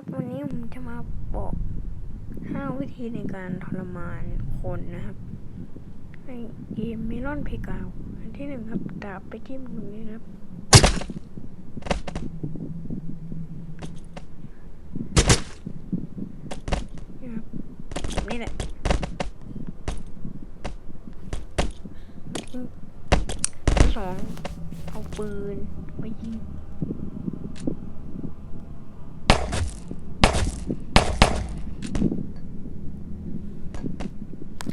ครับวันนี้ผมจะมาบอกห้าวิธีในการทรมานคนนะครับในเกมเมลอนเพกาวอันที่หนึ่งครับดาบไปจิ้มตรงนี้นะครับ นี่ครับแบบนี่แหละทิ้งที่สองเอาปืนไปยิง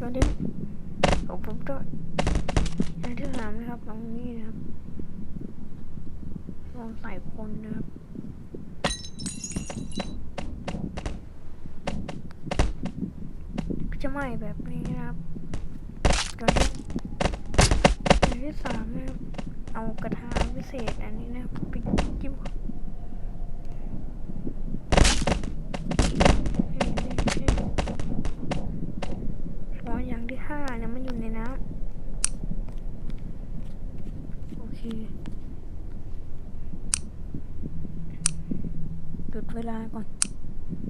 ตัวนี้ของผมด้วยอันที่สามนะครับตรงนี้นะครับลองใส่คนนะครับจะไหม้แบบนี้นะครับตัวนี้อันที่สามนะครับเอากระทะพิเศษอันนี้นะครับไปจิ้มอ๋ออย่างที่ห้าเนี่ยมันอยู่ในน้ำโอเค หยุดเวลาก่อน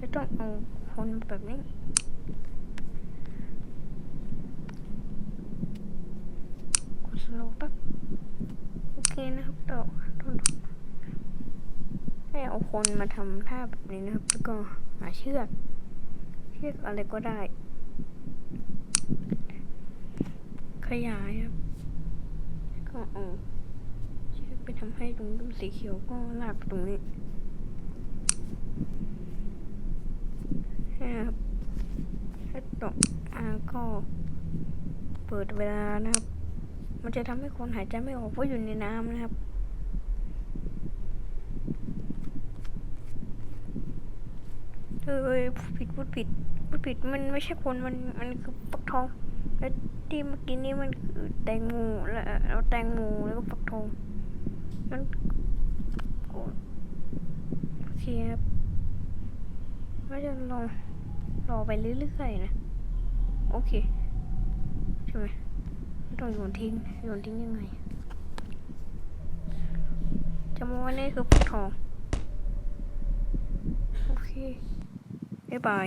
จะต้องเอาคนแบบนี้กดสโลว์แป๊บโอเคนะครับต่อทษให้เอาคนมาทำท่าแบบนี้นะครับ แล้วก็หาเชือกเชือกอะไรก็ได้ ขยายครับแล้วก็เอาเชือกไปทำให้ตรงรูปสีเขียวก็ลากไปตรงนี้ นะครับถ้าตกอ่าก็เปิดเวลานะครับ มันจะทำให้คนหายใจไม่ออกเพราะอยู่ในน้ำนะครับเอ้ยผิดพูดผิดพูดผิดมันไม่ใช่คนมันมันคือฟักทองแล้วที่เมื่อกี้นี้มันคือแตงโมแล้วแตงโมแล้วก็ฟักทองมันโอเคครับก็จะรอง รอไปเรื่อยๆนะ โอเค ใช่ไหมต้องโยนทิ้ง โยนทิ้งยังไงจำไว้นี่คือพวกทอง โอเค บ๊ายบาย